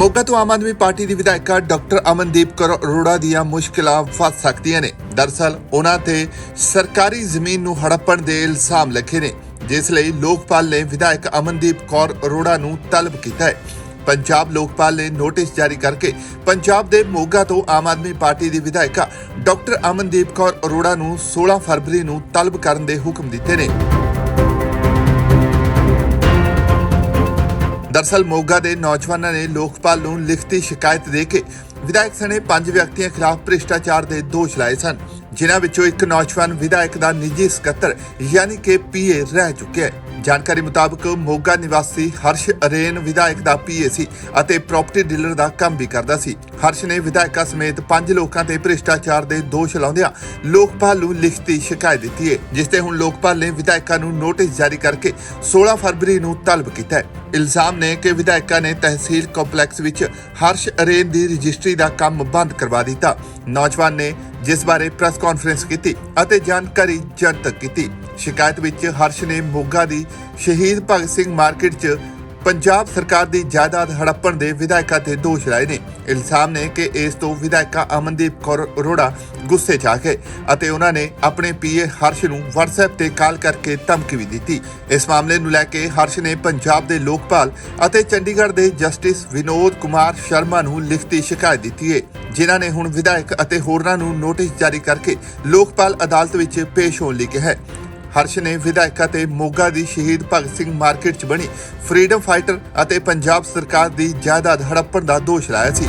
ਮੋਗਾ ਤੋਂ ਆਮ ਆਦਮੀ ਪਾਰਟੀ ਦੀ ਵਿਧਾਇਕਾ ਡਾਕਟਰ ਅਮਨਦੀਪ ਕੌਰ ਅਰੋੜਾ ਦੀਆਂ ਮੁਸ਼ਕਲਾਂ ਵੱਧ ਸਕਦੀਆਂ ਨੇ। ਦਰਸਲ ਉਹਨਾਂ ਤੇ ਸਰਕਾਰੀ ਜ਼ਮੀਨ ਨੂੰ ਹੜੱਪਣ ਦੇ ਇਲਜ਼ਾਮ ਲੱਗੇ ਨੇ, ਜਿਸ ਲਈ ਲੋਕਪਾਲ ਨੇ ਵਿਧਾਇਕ ਅਮਨਦੀਪ ਕੌਰ ਅਰੋੜਾ ਨੂੰ ਤਲਬ ਕੀਤਾ ਹੈ। ਪੰਜਾਬ ਲੋਕਪਾਲ ਨੇ ਨੋਟਿਸ ਜਾਰੀ ਕਰਕੇ ਪੰਜਾਬ ਦੇ ਮੋਗਾ ਤੋਂ ਆਮ ਆਦਮੀ ਪਾਰਟੀ ਦੀ ਵਿਧਾਇਕਾ ਡਾਕਟਰ ਅਮਨਦੀਪ ਕੌਰ ਅਰੋੜਾ ਨੂੰ 16 ਫਰਵਰੀ ਨੂੰ ਤਲਬ ਕਰਨ ਦੇ ਹੁਕਮ ਦਿੱਤੇ ਨੇ। ਦਰਸਲ ਮੋਗਾ ਦੇ ਨੌਜਵਾਨਾਂ ਨੇ ਲੋਕਪਾਲ ਨੂੰ ਲਿਖਤੀ ਸ਼ਿਕਾਇਤ ਦੇ ਕੇ ਵਿਧਾਇਕ ਸਣੇ ਪੰਜ ਵਿਅਕਤੀਆਂ ਖਿਲਾਫ ਭ੍ਰਿਸ਼ਟਾਚਾਰ ਦੇ ਦੋਸ਼ ਲਾਏ ਸਨ। ਜਿਨ੍ਹਾਂ ਵਿੱਚੋਂ ਇੱਕ ਨੌਜਵਾਨ ਵਿਧਾਇਕ ਦਾ ਨਿੱਜੀ ਸਕੱਤਰ ਯਾਨੀ ਕਿ ਪੀਏ ਰਹਿ ਚੁੱਕਿਆ ਹੈ। ਜਾਣਕਾਰੀ ਮੁਤਾਬਕ ਮੋਗਾ ਨਿਵਾਸੀ ਹਰਸ਼ ਅਰੇਨ ਵਿਧਾਇਕ ਦਾ ਪੀਏ ਸੀ ਅਤੇ ਪ੍ਰਾਪਰਟੀ ਡੀਲਰ ਦਾ ਕੰਮ ਵੀ ਕਰਦਾ ਸੀ। ਹਰਸ਼ ਨੇ ਵਿਧਾਇਕਾ ਸਮੇਤ ਪੰਜ ਲੋਕਾਂ ਤੇ ਭ੍ਰਿਸ਼ਟਾਚਾਰ ਦੇ ਦੋਸ਼ ਲਾਉਂਦਿਆਂ ਲੋਕਪਾਲ ਨੂੰ ਲਿਖਤੀ ਸ਼ਿਕਾਇਤ ਦਿੱਤੀ ਹੈ, ਜਿਸ ਤੇ ਹੁਣ ਲੋਕਪਾਲ ਨੇ ਵਿਧਾਇਕਾ ਨੂੰ ਨੋਟਿਸ ਜਾਰੀ ਕਰਕੇ 16 ਫਰਵਰੀ ਨੂੰ ਤਲਬ ਕੀਤਾ ਹੈ। ਇਲਜ਼ਾਮ ਨੇ ਕਿ ਵਿਧਾਇਕਾ ਨੇ ਤਹਿਸੀਲ ਕੰਪਲੈਕਸ ਵਿੱਚ ਹਰਸ਼ ਅਰੇਨ ਦੀ ਰਜਿਸਟਰੀ ਦਾ ਕੰਮ ਬੰਦ ਕਰਵਾ ਦਿੱਤਾ। ਨੌਜਵਾਨ ਨੇ ਜਿਸ ਬਾਰੇ ਪ੍ਰੈਸ ਕਾਨਫਰੰਸ ਕੀਤੀ ਅਤੇ ਜਾਣਕਾਰੀ ਜਨਤਕ ਕੀਤੀ। ਸ਼ਿਕਾਇਤ ਵਿੱਚ ਹਰਸ਼ ਨੇ ਮੋਗਾ ਦੀ ਸ਼ਹੀਦ ਭਗਤ ਸਿੰਘ ਮਾਰਕੀਟ 'ਚ ਪੰਜਾਬ ਸਰਕਾਰ ਦੀ ਜਾਇਦਾਦ ਹੜੱਪਣ ਦੇ ਵਿਧਾਇਕਾਂ ਤੇ ਦੋਸ਼ ਲਾਏ ਨੇ। ਇਲਜ਼ਾਮ ਨੇ ਕਿ ਇਸ ਤੋਂ ਵਿਧਾਇਕਾ ਅਮਨਦੀਪ ਕੌਰ ਅਰੋੜਾ ਗੁੱਸੇ 'ਚ ਆ ਗਏ ਅਤੇ ਉਹਨਾਂ ਨੇ ਆਪਣੇ ਪੀਏ ਹਰਸ਼ ਨੂੰ WhatsApp ਤੇ ਕਾਲ ਕਰਕੇ ਧਮਕੀ ਵੀ ਦਿੱਤੀ। ਇਸ ਮਾਮਲੇ ਨੂੰ ਲੈ ਕੇ ਹਰਸ਼ ਨੇ ਪੰਜਾਬ ਦੇ ਲੋਕਪਾਲ ਅਤੇ ਚੰਡੀਗੜ੍ਹ ਦੇ ਜਸਟਿਸ ਵਿਨੋਦ ਕੁਮਾਰ ਸ਼ਰਮਾ ਨੂੰ ਲਿਖਤੀ ਸ਼ਿਕਾਇਤ ਦਿੱਤੀ ਹੈ ਜਿਨ੍ਹਾਂ ਨੇ ਹੁਣ ਵਿਧਾਇਕ ਅਤੇ ਹੋਰਨਾਂ ਨੂੰ ਨੋਟਿਸ ਜਾਰੀ ਕਰਕੇ ਲੋਕਪਾਲ ਅਦਾਲਤ ਵਿੱਚ ਪੇਸ਼ ਹੋਣ ਲਈ ਕਿਹਾ। ਹੈ ਹਰਸ਼ ਨੇ ਵਿਧਾਇਕਾ ਤੇ ਮੋਗਾ ਦੀ ਸ਼ਹੀਦ ਭਗਤ ਸਿੰਘ ਮਾਰਕੀਟ 'ਚ ਬਣੀ ਫਰੀडम ਫਾਈਟਰ ਅਤੇ ਪੰਜਾਬ ਸਰਕਾਰ ਦੀ ਜਾਇਦਾਦ ਹੜੱਪਣ ਦਾ ਦੋਸ਼ ਲਾਇਆ ਸੀ।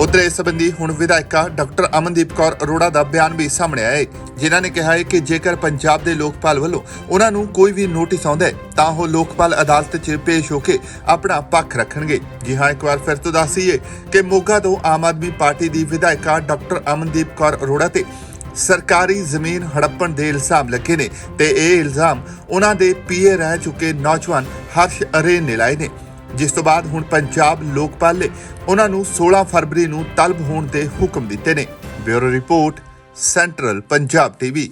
ਉਧਰ ਸੰਬੰਧੀ ਹੁਣ ਵਿਧਾਇਕਾ ਡਾਕਟਰ ਅਮਨਦੀਪ ਕੌਰ ਅਰੋੜਾ ਦਾ ਬਿਆਨ ਵੀ ਸਾਹਮਣੇ ਆਇਆ ਹੈ ਜਿਨ੍ਹਾਂ ਨੇ ਕਿਹਾ ਹੈ ਕਿ ਜੇਕਰ ਪੰਜਾਬ ਦੇ ਲੋਕਪਾਲ ਵੱਲੋਂ ਉਹਨਾਂ ਨੂੰ ਕੋਈ ਵੀ ਨੋਟਿਸ ਆਉਂਦਾ ਹੈ ਤਾਂ ਉਹ ਲੋਕਪਾਲ ਅਦਾਲਤ 'ਚ ਪੇਸ਼ ਹੋ ਕੇ ਆਪਣਾ ਪੱਖ ਰੱਖਣਗੇ। ਜੀ ਹਾਂ, ਇੱਕ ਵਾਰ ਫਿਰ ਤੋਂ ਦੱਸੀਏ ਕਿ ਮੋਗਾ ਤੋਂ ਆਮ ਆਦਮੀ ਪਾਰਟੀ ਦੀ ਵਿਧਾਇਕਾ ਡਾਕਟਰ ਅਮਨਦੀਪ ਕੌਰ ਅਰੋੜਾ ਤੇ ਸਰਕਾਰੀ ਜ਼ਮੀਨ ਹੜੱਪਣ ਦੇ ਇਲਜ਼ਾਮ ਲੱਗੇ ਨੇ ਤੇ ਇਹ ਇਲਜ਼ਾਮ ਉਹਨਾਂ ਦੇ ਪੀਏ ਰਹਿ ਚੁੱਕੇ ਨੌਜਵਾਨ ਹਰਸ਼ ਅਰੇਨ ਨੇ ਲਾਏ ਨੇ। ਜਿਸ ਤੋਂ ਬਾਅਦ ਹੁਣ ਪੰਜਾਬ ਲੋਕਪਾਲ ਨੇ ਉਹਨਾਂ ਨੂੰ 16 ਫਰਵਰੀ ਨੂੰ ਤਲਬ ਹੋਣ ਦੇ ਹੁਕਮ ਦਿੱਤੇ ਨੇ। Bureau report, central Punjab TV.